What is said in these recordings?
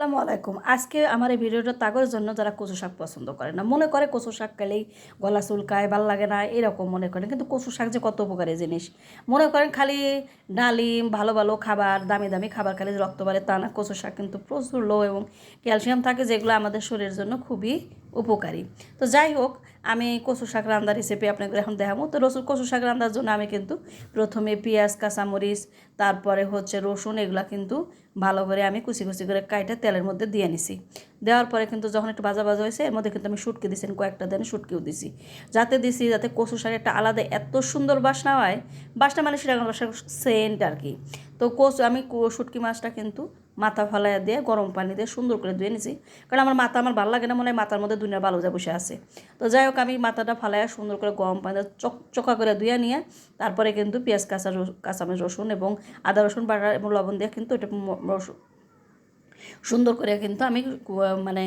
আসসালামু আলাইকুম। আজকে আমার এই ভিডিওটা তাগর জন্য যারা কচু শাক পছন্দ করে না, মনে করে কচু শাক খেলেই গলা চুলকায়, ভালো লাগে না, এরকম মনে করেন। কিন্তু কচু শাক যে কত উপকারী জিনিস। মনে করেন খালি ডালিম, ভালো ভালো খাবার, দামি দামি খাবার খালি রক্ত বাড়ে, তা না। কচু শাক কিন্তু প্রচুর লো এবং ক্যালসিয়াম থাকে, যেগুলো আমাদের শরীরের জন্য খুবই উপকারী। তো যাই হোক, আমি কচু শাক রান্নার রেসিপি আপনাকে এখন দেখাবো। তো রসুন, কচু শাক রান্নার জন্য আমি কিন্তু প্রথমে পেঁয়াজ, কাঁচামরিচ, তারপরে হচ্ছে রসুন, এগুলা কিন্তু ভালো করে আমি কুচি কুচি করে কাইটা তেলের মধ্যে দিয়ে নিছি। দেওয়ার পরে কিন্তু যখন একটু ভাজা ভাজা হয়েছে, এর মধ্যে কিন্তু আমি শুটকি দিছি, কয়েকটা দিন শুটকিও দিছি। যাতে দিছি, যাতে কচু শাক একটা আলাদা এত সুন্দর বাসনা হয়, বাসনা মানে সেটা বাসার সেন্ট আর কি। তো কচু, আমি শুটকি মাছটা কিন্তু মাথা ফালাইয়া দিয়ে গরম পানি দিয়ে সুন্দর করে ধুয়ে নিছি। কারণ আমার মাথা আমার ভালো লাগে না, মনে হয় মাথার মধ্যে দুনিয়া ভালো যা বসে আছে। তো যাই হোক, আমি মাথাটা ফালাইয়া সুন্দর করে গরম পানি দিয়ে চক চকা করে ধুয়ে নিয়ে, তারপরে কিন্তু পেঁয়াজ, কাঁচা কাঁচামরিচ, রসুন এবং আদা, রসুন বাটা এবং লবণ দিয়ে কিন্তু এটা সুন্দর করে কিন্তু আমি মানে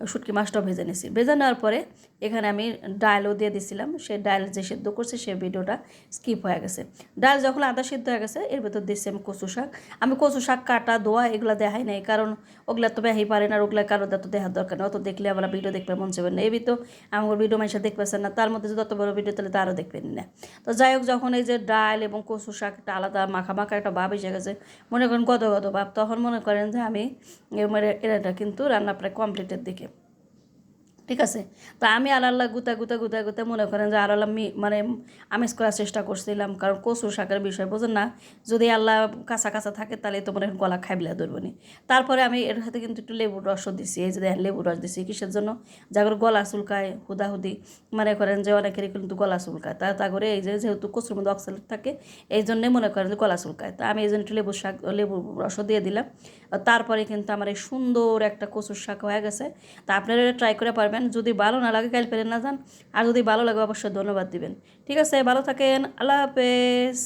শুটকি মাছটা ভেজে নিয়েছি ভেজে নেওয়ার পরে এখানে আমি ডালও দিয়ে দিছিলাম। সে ডাল যে সেদ্ধ করছে সে ভিডিওটা স্কিপ হয়ে গেছে। ডাল যখন আদা সিদ্ধ হয়ে গেছে, এর ভেতর দিচ্ছি আমি কচু শাক। আমি কচু শাক, কাটা, দোয়া এগুলো দেখাই নাই, কারণ ওগুলা তো বেহাই পারে না ওগুলা কারও তো দেখার দরকার নেই। অত দেখলে আবার ভিডিও দেখবে মন চাবেন না। এই তো আমার ভিডিও মানুষের দেখবেছেন না, তার মধ্যে যদি অত বড় ভিডিও, তাহলে তারও দেখবেন না। তো যাই হোক, যখন এই যে ডাল এবং কচু শাক একটা আলাদা মাখা মাখা একটা ভাব এসে গেছে, মনে করেন গদ গদ ভাব, তখন মনে করেন যে আমি এটা কিন্তু রান্না প্রায় কমপ্লিটের দিকে। ঠিক আছে? তো আমি আল্লাহ গুতা গুতা গুতা গুতা মনে করেন যে আর আল্লাহ মানে আমেজ করার চেষ্টা করছিলাম। কারণ কচু শাকের বিষয় বোঝেন না? যদি আল্লাহ কাঁচা কাঁচা থাকে তাহলে তো মনে হয় গলা খাইবলে ধরবো নি। তারপরে আমি এর সাথে কিন্তু একটু লেবুর রসও দিছি। এই যে দেখেন লেবুর রস দিছি কিসের জন্য? যাগর গলা চুলকায়, হুদাহুদি মনে করেন যে অনেকেরই কিন্তু গলা চুলকায়। তা তা করে এই যে যেহেতু কচুর মধ্যে অক্সালেট থাকে, এই জন্যে মনে করেন যে গলা চুলকায়। তা আমি এই জন্য একটু লেবুর শাক, লেবুর রসও দিয়ে দিলাম। তারপরে কিন্তু আমার এই সুন্দর একটা কচুর শাক হয়ে গেছে। তা আপনারা ট্রাই করে পারবেন। যদি ভালো না লাগে, কাল ফেরেন না যান। আর যদি ভালো লাগে, অবশ্যই ধন্যবাদ দিবেন। ঠিক আছে, ভালো থাকেন। আল্লাহ হাফেজ।